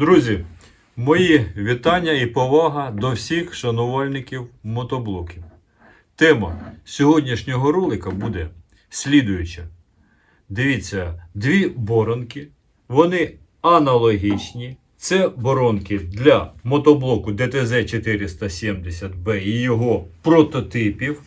Друзі, мої вітання і повага до всіх шанувальників мотоблоків. Тема сьогоднішнього ролика буде слідуюча. Дивіться, дві боронки, вони аналогічні. Це боронки для мотоблоку DTZ 470B і його прототипів.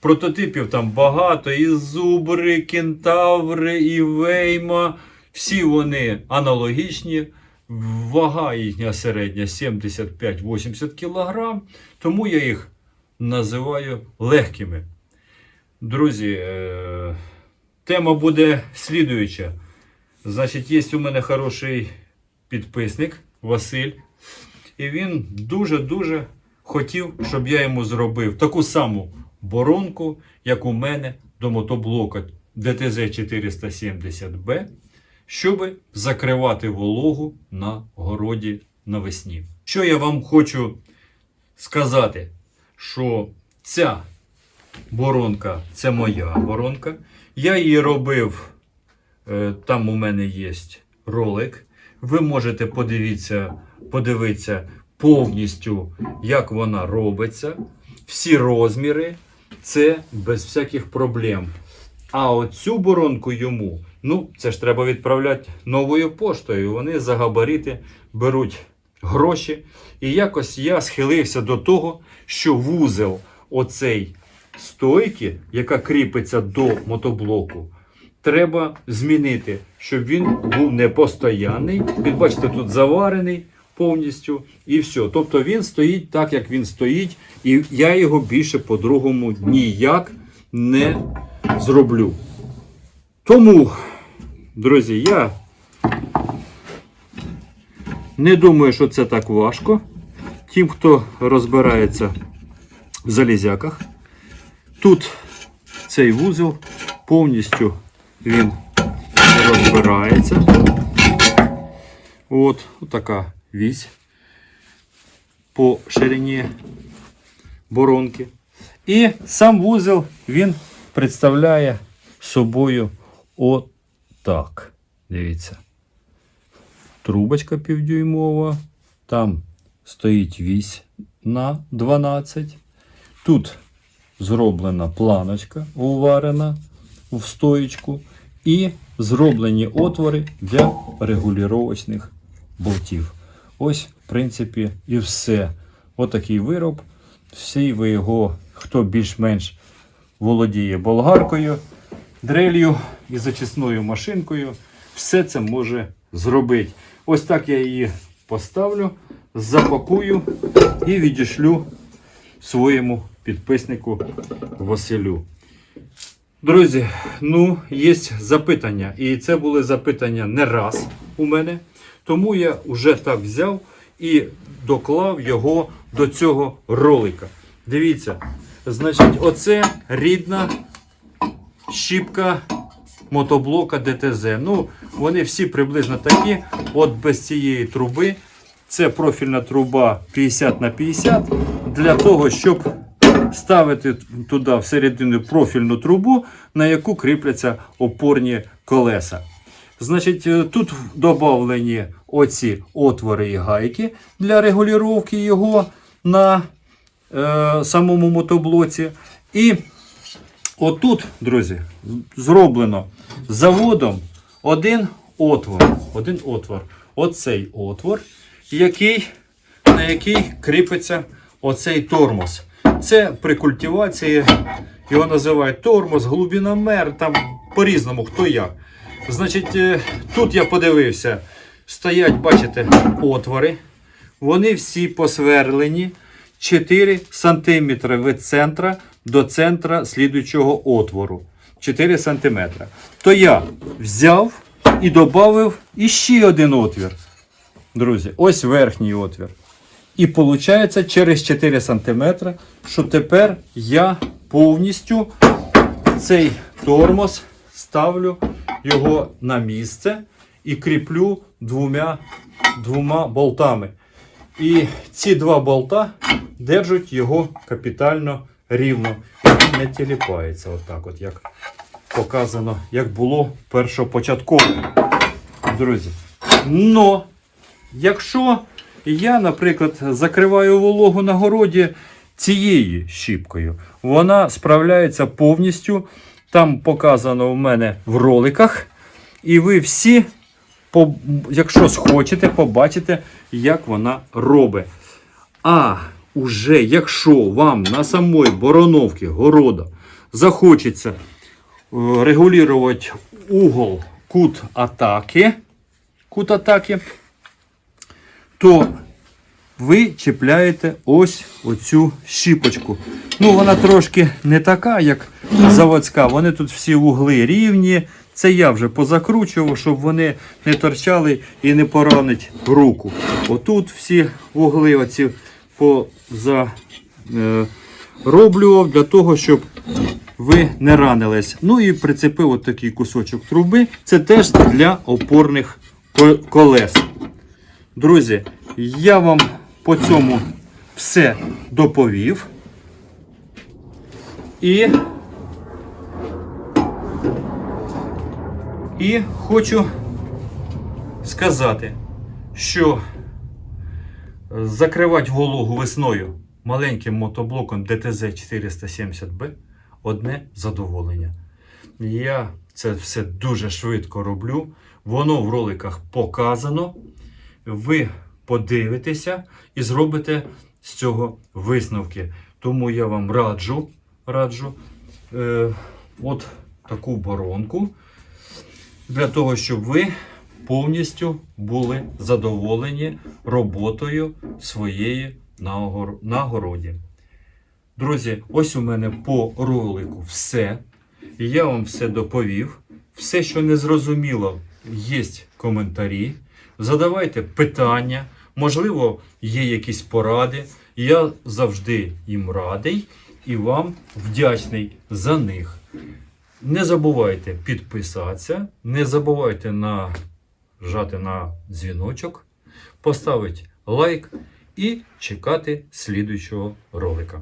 Прототипів там багато, і зубри, кентаври, і вейма. Всі вони аналогічні. Вага їхня середня 75-80 кг, тому я їх називаю легкими. Друзі, е, тема буде слідуюча. Значить, є у мене хороший підписник Василь. І він дуже-дуже хотів, щоб я йому зробив таку саму боронку, як у мене до мотоблока DTZ 470B, щоб закривати вологу на городі навесні. Що я вам хочу сказати, що ця боронка це моя боронка. Я її робив, е, там у мене є ролик. Ви можете подивитися, подивитися повністю, як вона робиться. Всі розміри, це без всяких проблем. А оцю боронку йому, ну, це ж треба відправляти новою поштою. Вони за габарити беруть гроші. І якось я схилився до того, що вузел оцей стойки, яка кріпиться до мотоблоку, треба змінити, щоб він був не постоянний. Він, бачите, тут заварений повністю і все. Тобто він стоїть так, як він стоїть, і я його більше по-другому ніяк не зроблю. Тому, друзі, я не думаю, що це так важко. Тим, хто розбирається в залізяках. Тут цей вузол повністю він розбирається. От така вісь по ширині боронки. І сам вузол він представляє собою отак. Дивіться. Трубочка півдюймова. Там стоїть вісь на 12. Тут зроблена планочка уварена в стоїчку. І зроблені отвори для регулювачних болтів. Ось, в принципі, і все. Отакий вироб. Всі ви його, хто більш-менш володіє болгаркою, дрелью і зачисною машинкою, все це може зробити. Ось так я її поставлю, запакую і відішлю своєму підписнику Василю. Друзі, ну, є запитання. І це були запитання не раз у мене. Тому я вже так взяв і доклав його до цього ролика. Дивіться, значить, оце рідна щіпка мотоблока ДТЗ. Ну, вони всі приблизно такі. От без цієї труби. Це профільна труба 50 на 50 для того, щоб ставити туди всередину профільну трубу, на яку кріпляться опорні колеса. Значить, е, тут додавлені оці отвори і гайки для регулювання його на е, самому мотоблоці. І отут, друзі, зроблено заводом один отвор. Один отвор. Оцей отвор, який, на який кріпиться оцей тормоз. Це при культивації, його називають тормоз, глибиномер, там по-різному, хто як. Значить, е, тут я подивився, стоять, бачите, отвори. Вони всі посверлені 4 см від центра до центра слідуючого отвору. 4 см. То я взяв і додав іще один отвір. Друзі, ось верхній отвір. І виходить через 4 см, що тепер я повністю цей тормоз ставлю його на місце і кріплю двома, двома болтами. І ці два болта держать його капітально рівно. Він не тіліпається, отак, от як показано, як було першопочатково. Друзі. Но Якщо я, наприклад, закриваю вологу на городі цією щіпкою, вона справляється повністю. Там показано в мене в роликах. І ви всі, якщо схочете, побачите, як вона робить. А уже якщо вам на самої бороновці города захочеться е, регулювати угол, кут атаки, кут атаки, то ви чіпляєте ось оцю щіпочку. Ну, вона трошки не така, як заводська. Вони тут всі угли рівні. Це я вже позакручував, щоб вони не торчали і не поранить руку. Отут всі угли оці поза, е, для того, щоб ви не ранились. Ну і прицепив от такий кусочок труби. Це теж для опорних колес. Друзі, я вам по цьому все доповів. І, і хочу сказати, що закривати вологу весною маленьким мотоблоком DTZ 470B одне задоволення. Я це все дуже швидко роблю. Воно в роликах показано. Ви подивитеся і зробите з цього висновки. Тому я вам раджу, раджу е, от таку боронку для того, щоб ви повністю були задоволені роботою своєї на городі. Друзі, ось у мене по ролику все. Я вам все доповів. Все, що не зрозуміло, є коментарі. Задавайте питання, можливо, є якісь поради. Я завжди їм радий і вам вдячний за них. Не забувайте підписатися, не забувайте нажати на дзвіночок, поставити лайк і чекати слідуючого ролика.